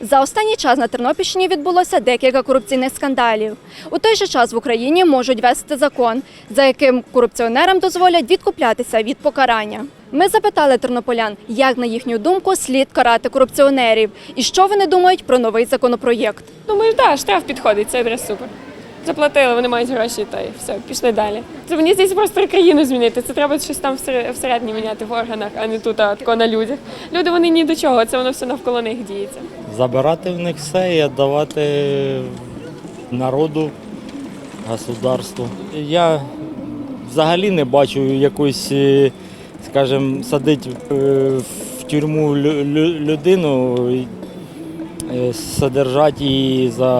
За останній час на Тернопільщині відбулося декілька корупційних скандалів. У той же час в Україні можуть вести закон, за яким корупціонерам дозволять відкуплятися від покарання. Ми запитали тернополян, як на їхню думку слід карати корупціонерів і що вони думають про новий законопроєкт. Думаю, так, штраф підходить, це якраз супер. Заплатили, вони мають гроші, та й все, пішли далі. Це мені здається просто країну змінити. Це треба щось там всередині міняти в органах, а не тут, а тако на людях. Люди вони ні до чого, це воно все навколо них діється. Забирати в них все і віддавати народу, государству. Я взагалі не бачу якусь, е, скажімо, садити е, в тюрму лю- лю- людину, е, содержати її за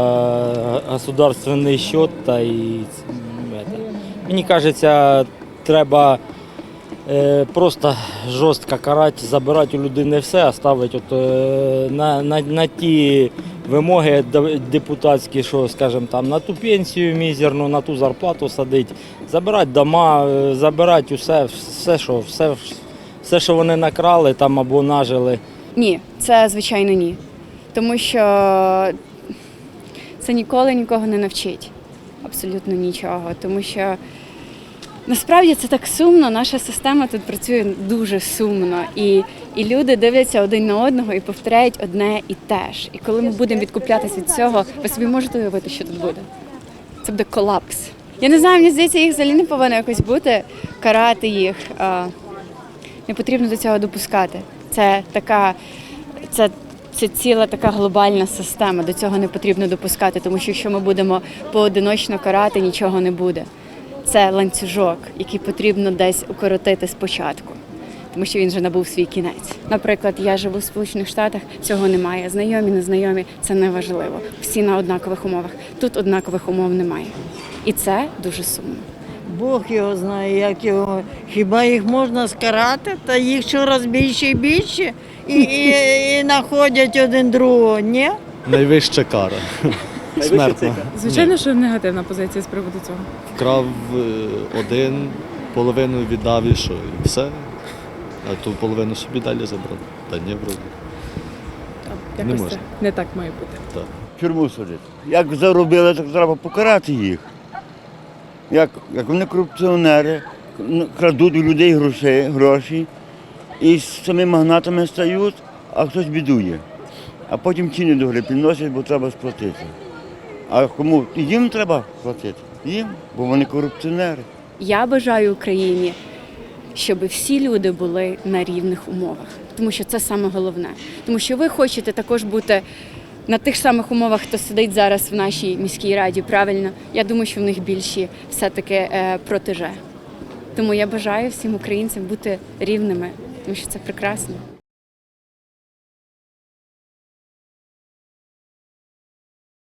государственний счет та і. Мені кажеться, треба Просто жорстко карати, забирати у людини все, а ставити от, е, на, на, на ті вимоги депутатські, що, скажімо, там, на ту пенсію мізерну, на ту зарплату садити, забирати дома, е, забирати усе, все, що, все, все, що вони накрали там або нажили. Ні, це звичайно ні. Тому що це ніколи нікого не навчить. Абсолютно нічого. Тому що насправді це так сумно. Наша система тут працює дуже сумно. І, і люди дивляться один на одного і повторяють одне і те ж. І коли ми будемо відкуплятися від цього, ви собі можете уявити, що тут буде? Це буде колапс. Я не знаю, мені здається, їх взагалі не повинно якось бути, карати їх. Не потрібно до цього допускати. Це така, це, це ціла така глобальна система. До цього не потрібно допускати, тому що якщо ми будемо поодиночно карати, нічого не буде. Це ланцюжок, який потрібно десь укоротити спочатку. Тому що він вже набув свій кінець. Наприклад, я живу в Сполучених Штатах, цього немає. Знайомі, незнайомі це не важливо. Всі на однакових умовах. Тут однакових умов немає. І це дуже сумно. Бог його знає, як його. Хіба їх можна скарати? Та їх щораз більше і більше і, і, і знаходять один другого, ні? Найвища кара. Смертна. Звичайно, що негативна позиція з приводу цього. Вкрав е, один, половину віддав і що, і все. А ту половину собі далі забрав. Та ні, вроді. Та Не можна. це не так має бути. Так. тюрму садити. Як заробили, так треба покарати їх. Як, як вони корупціонери, ну, крадуть у людей гроші, гроші і з самими магнатами стають, а хтось бідує. А потім ціни до гри підносять, бо треба сплатити. А кому? Їм треба платити. Їм, бо вони корупціонери. Я бажаю Україні, щоб всі люди були на рівних умовах, тому що це саме головне. Тому що ви хочете також бути на тих самих умовах, хто сидить зараз в нашій міській раді. Правильно, я думаю, що в них більші все-таки е, протеже. Тому я бажаю всім українцям бути рівними, тому що це прекрасно.